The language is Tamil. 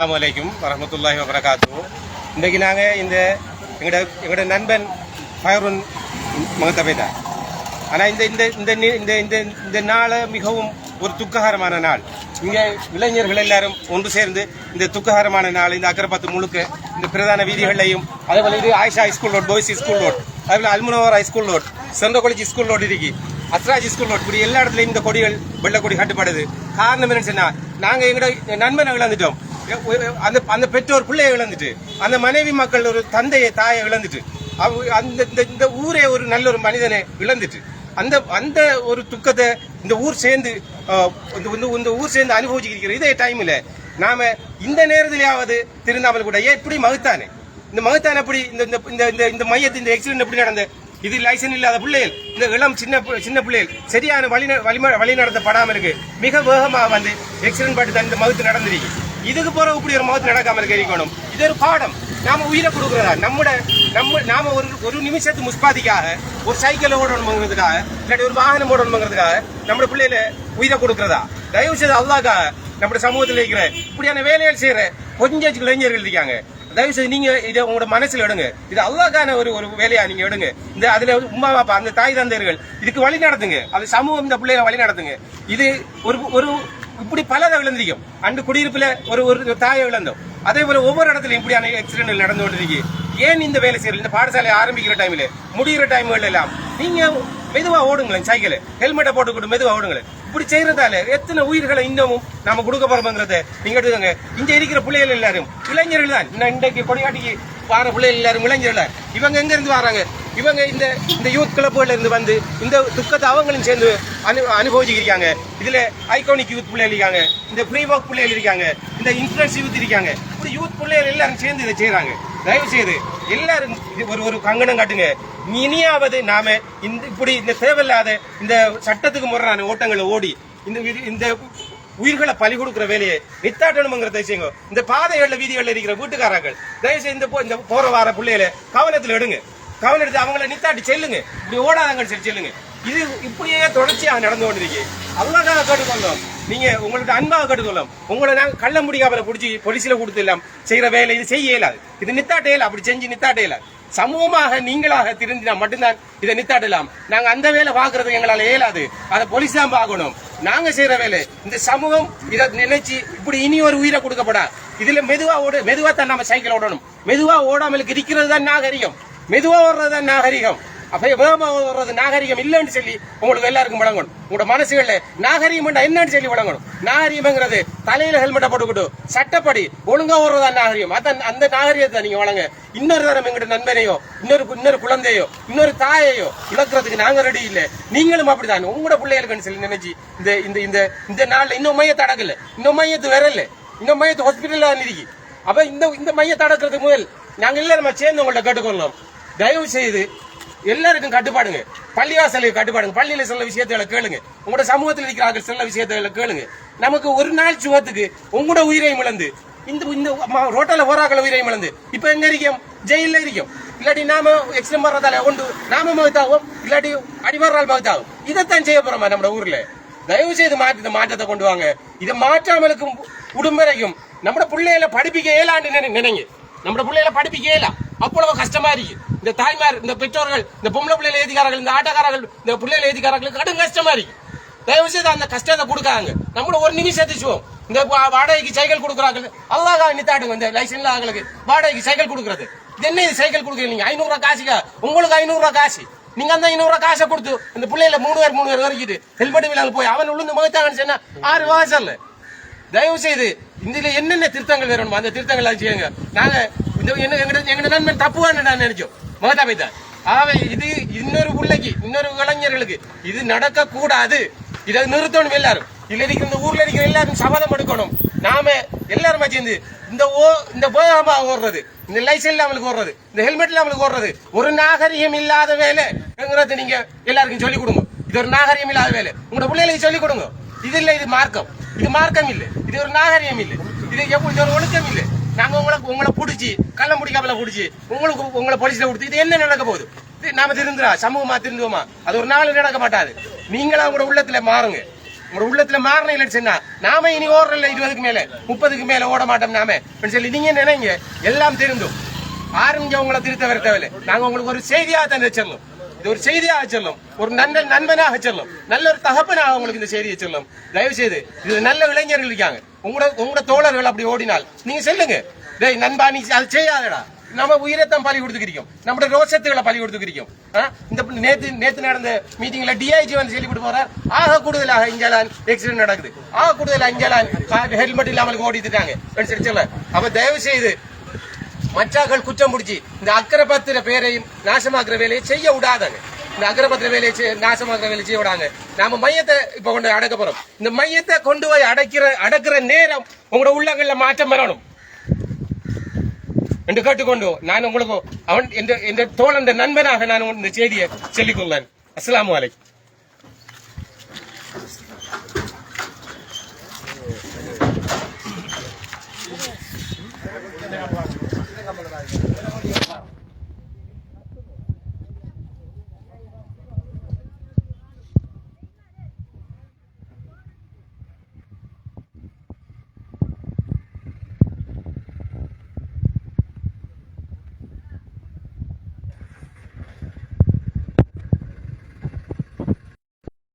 அஸ்ஸலாமு அலைக்கும் வரமத்துல்லாஹி வபரகாத்து இன்றைக்கு நாங்கள் இந்த எங்களோட எங்களோட நண்பன் ஃபயருன் மகத்தபை தான் ஆனால் இந்த இந்த இந்த இந்த இந்த இந்த நாளை மிகவும் ஒரு துக்ககரமான நாள். இங்கே இளைஞர்கள் எல்லாரும் ஒன்று சேர்ந்து இந்த துக்ககரமான நாள் இந்த அக்கரப்பத்து முழுக்க இந்த பிரதான வீதிகளையும் அதேபோல் இது Ayesha school road boys school road அதே அல்முனோவர் அல்முனவர் ஸ்கூல் ரோட் சென்ற காலேஜ் ஸ்கூல் ரோட் இருக்கு. அஸ்ராஜ் ஸ்கூல் ரோட் இப்படி எல்லா இடத்துலையும் இந்த கொடிகள் வெள்ளை கொடி கட்டுப்படுது. காரணம் என்னன்னு சொன்னால் நாங்கள் எங்களோட நண்பன் வந்துட்டோம் அந்த அந்த பெற்றோர் பிள்ளையை இழந்துட்டு அந்த மனைவி மக்கள் ஒரு தந்தையை தாயை இழந்துட்டு அந்த இந்த இந்த ஊரே ஒரு நல்ல ஒரு மனிதனை இழந்துட்டு அந்த அந்த ஒரு துக்கத்தை இந்த ஊர் சேர்ந்து இந்த- ஊர் சேர்ந்து அனுபவிச்சுக்கிற இதே டைம்ல நாம இந்த நேரத்திலேயாவது திருந்தாமல் கூட ஏன் இப்படி மகுத்தானே? இந்த மகத்தான் எப்படி இந்த இந்த இந்த இந்த இந்த இந்த எக்ஸிடென்ட் எப்படி நடந்த? இது லைசன் இல்லாத பிள்ளைகள் இந்த இளம் சின்ன சின்ன பிள்ளைகள் சரியான வழி ந- வழிம- வழி நடத்தப்படாமல் இருக்கு. மிக வேகமாக வந்து எக்ஸிடென்ட் பட்டு தான் இந்த மகத்து நடந்திருக்கு. இதுக்கு போற இப்படி ஒரு மகத்து நடக்காம இருக்கணும். இது ஒரு பாடம். நாம உயிரை கொடுக்கறதா? நம்மட நம்ம நாம ஒரு ஒரு நிமிஷத்து முஸ்பாதிக்காக ஒரு சைக்கிள் ஓடணுங்கிறதுக்காக இல்லாட்டி ஒரு வாகனம் ஓடணுங்கிறதுக்காக நம்ம பிள்ளையில உயிரை கொடுக்கறதா? தயவு செய்து அல்லாக்காக நம்ம சமூகத்தில் இருக்கிற இப்படியான வேலைகள் செய்யற கொஞ்சம் இளைஞர்கள் இருக்காங்க. தயவு செய்து நீங்க இதை உங்களோட மனசுல எடுங்க. இது அல்லாக்கான ஒரு ஒரு வேலையா நீங்க எடுங்க. இந்த அதுல உமா பாப்பா அந்த தாய் தந்தையர்கள் இதுக்கு வழி நடத்துங்க. அது சமூகம் இந்த பிள்ளைகளை வழி நடத்துங்க. இது ஒரு ஒரு இப்படி பலதை விழுந்திருக்கும் அண்டு குடியிருப்பில் ஒரு ஒரு தாயை விழுந்தோம் அதே போல ஒவ்வொரு இடத்துலையும் இப்படியான ஆக்சிடென்ட் நடந்து கொண்டிருக்கு ஏன் இந்த வேலை செய்யறது இந்த பாடசாலை ஆரம்பிக்கிற டைம்ல முடிகிற டைம்கள் எல்லாம் நீங்க மெதுவா ஓடுங்களேன் சைக்கிள் ஹெல்மெட்டை போட்டுக்கிட்டு மெதுவா ஓடுங்களேன். இப்படி செய்யறதால எத்தனை உயிர்களை இன்னமும் நாம கொடுக்க போறோம்ங்கிறத நீங்க எடுத்துக்கங்க. இங்க இருக்கிற பிள்ளைகள் எல்லாரும் இளைஞர்கள் தான். இன்னும் இன்றைக்கு கொடியாட்டிக்கு வார பிள்ளைகள் எல்லாரும் இளைஞர்கள் இவங்க எங்க இருந்து வராங்க இவங்க இந்த இந்த யூத் கிளப்புகள்ல இருந்து வந்து இந்த துக்கத்தை அவங்களும் சேர்ந்து அனு அனுபவிச்சுக்கிருக்காங்க. இதுல ஐகானிக் யூத் பிள்ளைகள் இருக்காங்க. இந்த ஃப்ரீ ஒர்க் பிள்ளைகள் இருக்காங்க. இந்த இன்ஃபுளுன்ஸ் யூத் இருக்காங்க. இப்படி யூத் பிள்ளைகள் எல்லாரும் சேர்ந்து இதை செய்யறாங்க தயவு செய்து எல்லாரும் இது ஒரு ஒரு கங்கணம் காட்டுங்க. இனியாவது நாம இந்த இப்படி இந்த தேவையில்லாத இந்த சட்டத்துக்கு முரணான ஓட்டங்களை ஓடி இந்த இந்த உயிர்களை பலி கொடுக்குற வேலையை நித்தாட்டணுங்கிற செய்யுங்க. இந்த பாதைகள்ல வீதிகளில் இருக்கிற வீட்டுக்காரர்கள் தயவு செய்து இந்த போ- இந்த போற வார பிள்ளைகளை கவனத்தில் எடுங்க. கவலை எடுத்து அவங்கள நித்தாட்டி செல்லுங்க. இப்படி ஓடாதங்கன்னு சொல்லி செல்லுங்க. இது இப்படியே தொடர்ச்சியாக நடந்து கொண்டிருக்கு. அவ்வளோதான் கேட்டுக்கொள்ளோம். நீங்க உங்களுக்கு அன்பாக கேட்டுக்கொள்ளும். உங்களை நாங்கள் கள்ள முடியாமல பிடிச்சி பொலிசில கொடுத்து எல்லாம் செய்யற வேலை இது செய்ய இயலாது இது நித்தாட்டையில அப்படி செஞ்சு நித்தாட்டையில சமூகமாக நீங்களாக திருந்தினா மட்டும்தான் இதை நித்தாட்டலாம். நாங்க அந்த வேலை பாக்குறது எங்களால இயலாது. அதை போலீஸ் தான் பார்க்கணும். நாங்க செய்யற வேலை இந்த சமூகம் இதை நினைச்சு இப்படி இனி ஒரு உயிரை கொடுக்கப்படா இதுல மெதுவா ஓடு மெதுவா தான் நம்ம சைக்கிள் ஓடணும். மெதுவா ஓடாமல் இருக்கிறது தான் நாகரிகம். மெதுவாக ஓடுறது தான் நாகரிகம். அப்போ வேகமாக ஓடுறது நாகரிகம் இல்லைன்னு சொல்லி உங்களுக்கு எல்லாருக்கும் வழங்கணும் உங்களோட மனசுகளில் நாகரிகம் என்னன்னு சொல்லி வழங்கணும் நாகரிகம்ங்கிறது தலையில ஹெல்மெட்டை போட்டுக்கிட்டு சட்டப்படி ஒழுங்காக ஓடுறதா நாகரிகம். அதான் அந்த நாகரிகத்தை நீங்கள் வழங்க. இன்னொரு தரம் எங்கிட்ட நண்பனையோ இன்னொரு இன்னொரு குழந்தையோ இன்னொரு தாயையோ இழக்கிறதுக்கு நாங்கள் ரெடி இல்லை. நீங்களும் அப்படிதான் உங்களோட பிள்ளைகளுக்குன்னு சொல்லி நினைச்சு இந்த இந்த இந்த இந்த நாளில் இன்னும் மையத்தை அடக்கல. இன்னும் மையத்து வரல இன்னும் மையத்து ஹாஸ்பிட்டல்ல இருக்கு அப்போ இந்த இந்த மையத்தை அடக்கிறதுக்கு முதல் நாங்கள் எல்லாருமே சேர்ந்து உங்கள்கிட்ட கேட்டுக்கொள்ளலாம் தயவு செய்து எல்லாருக்கும் கட்டுப்பாடுங்க. பள்ளிவாசலுக்கு கட்டுப்பாடுங்க. பள்ளியில சில விஷயத்தை கேளுங்க. உங்களோட சமூகத்தில் இருக்கிறார்கள் சில விஷயத்தை கேளுங்க. நமக்கு ஒரு நாள் சுகத்துக்கு உங்களோட உயிரையும் இழந்து இந்த இந்த ம- ரோட்டால போறாக்கள உயிரையும் இழந்து இப்ப எங்க இருக்கோம்? ஜெயில இருக்கோம். இல்லாட்டி நாம எக்ஸ்ட்ரீம் வர்றதால ஒன்று நாம மகத்தாகும் இல்லாட்டி அடிமறால் மகத்தாகும் இதைத்தான் செய்ய போறோமா நம்ம ஊர்ல? தயவு செய்து மாற்றி இந்த மாற்றத்தை கொண்டு வாங்க. இதை மாற்றாமலுக்கும் உடும்பரைக்கும். நம்ம பிள்ளைகளை படிப்பிக்க இயலான்னு நினைங்க. நம்ம பிள்ளைகளை படிப்பிக்க இயலாம் அவ்வளவு கஷ்டமா இருக்கு. இந்த தாய்மார் இந்த பெற்றோர்கள் இந்த பொம்பளை பிள்ளைகள் ஏதிக்காரர்கள் இந்த ஆட்டக்காரர்கள் இந்த பிள்ளைகள் ஏதிக்காரர்களுக்கு கடும் கஷ்டமா இருக்கு. தயவு செய்து அந்த கஷ்டத்தை கொடுக்காங்க நம்மள ஒரு நிமிஷம் திச்சுவோம் இந்த வா- வாடகைக்கு சைக்கிள் கொடுக்குறாங்க அல்லாஹ் நித்தாடுங்க இந்த லைசன்ஸ் ஆகலுக்கு வாடகைக்கு சைக்கிள் கொடுக்குறது. இது என்ன இது சைக்கிள் கொடுக்குறீங்க நீங்க? ஐநூறு ரூபாய் காசுக்கா? உங்களுக்கு ஐநூறு ரூபாய் காசு. நீங்க அந்த ஐநூறு ரூபாய் காசை கொடுத்து இந்த பிள்ளைல மூணு பேர் மூணு பேர் வரைக்கிட்டு ஹெல்மெட் விழாவில் போய் அவன் உளுந்து முகத்தாங்கன்னு சொன்னா ஆறு வாசல்ல. தயவு செய்து இதுல என்னென்ன திருத்தங்கள் வேணும் அந்த திருத்தங்கள் செய்யுங்க. நாங்க என்ன எங்க எங்க நண்பன் தப்புவான்னு நான் நினைச்சோம். மகதா பைத்தா ஆகவே இது இன்னொரு பிள்ளைக்கு இன்னொரு இளைஞர்களுக்கு இது நடக்க கூடாது இதை நிறுத்தணும் எல்லாரும். இல்ல இருக்கிற இந்த ஊர்ல இருக்கிற எல்லாரும் சபதம் எடுக்கணும். நாம எல்லாரும் சேர்ந்து இந்த ஓ இந்த போகாம ஓடுறது இந்த லைசன்ஸ் இல்லாமலுக்கு ஓடுறது இந்த ஹெல்மெட் இல்லாமலுக்கு ஓடுறது ஒரு நாகரிகம் இல்லாத வேலைங்கிறது நீங்க எல்லாருக்கும் சொல்லிக் கொடுங்க. இது ஒரு நாகரிகம் இல்லாத வேலை. உங்களோட பிள்ளைகளுக்கு சொல்லிக் கொடுங்க. இது இல்ல இது மார்க்கம். இது மார்க்கம் இல்லை. இது ஒரு நாகரிகம் இல்லை. இது எப்படி ஒரு ஒழுக்கம் இல்லை. நாங்க உங்களை உங்களை பிடிச்சி கள்ளம் முடிக்காமல பிடிச்சி உங்களுக்கு உங்களை போலீஸ்ல கொடுத்து இது என்ன நடக்க போகுது? நாம திருந்துறா சமூகமா திருந்துவோமா? அது ஒரு நாள் நடக்க மாட்டாது. நீங்களா உங்களோட உள்ளத்துல மாறுங்க. உங்க உள்ளத்துல மாறணும் இல்லைன்னு சொன்னா நாம இனி ஓடுறல இருபதுக்கு மேல முப்பதுக்கு மேல ஓட மாட்டோம் நாம. அப்படின்னு சொல்லி நீங்க நினைங்க. எல்லாம் திருந்தும். யாரும் உங்களை திருத்த வர தேவையில்லை. நாங்க உங்களுக்கு ஒரு செய்தியாக தான் வச்சிருந்தோம். இது ஒரு செய்தியாக சொல்லும். ஒரு நல்ல நண்பனாக சொல்லும். நல்ல ஒரு தகப்பனாக உங்களுக்கு இந்த செய்தியை சொல்லும். தயவு செய்து இது நல்ல இளைஞர்கள் இருக்காங்க. உங்களோட உங்களோட தோழர்கள் அப்படி ஓடினால் நீங்க சொல்லுங்க. டேய் நண்பா நீ அது செய்யாதடா. நம்ம உயிரத்தான் பழி கொடுத்துக்கிறோம் நம்ம ரோசத்துகளை பழி கொடுத்துக்கிறோம் இந்த நேத்து நேத்து நடந்த மீட்டிங்ல டிஐஜி வந்து சொல்லிவிட்டு போறார். ஆக கூடுதலாக இங்கெல்லாம் ஆக்சிடென்ட் நடக்குது. ஆக கூடுதலாக இங்கெல்லாம் ஹெல்மெட் இல்லாமல் ஓடிட்டுட்டாங்க சொல்லி சொல்ல. அப்ப தயவு செய்து மச்சாக்கள் குற்றம் பிடிச்சி இந்த அக்கரபத்திர பேரையும் நாசமாக்குற வேலையை செய்ய விடாதாங்க. இந்த அக்கரபத்திர வேலையை செய்ய- நாசமாக்குற வேலையை செய்ய விடாங்க. நாம மையத்தை இப்ப கொண்டு அடக்க போறோம். இந்த மையத்தை கொண்டு போய் அடைக்கிற அடக்கிற நேரம் உங்களோட உள்ளங்கள்ல மாற்றம் வரணும். என்று கேட்டுக்கொண்டு நான் உங்களுக்கு அவன் என்ற என்ற தோழன் நண்பனாக நான் இந்த செய்தியை சொல்லிக்கொள்ளேன் கொள்ளேன் வலைக்கும்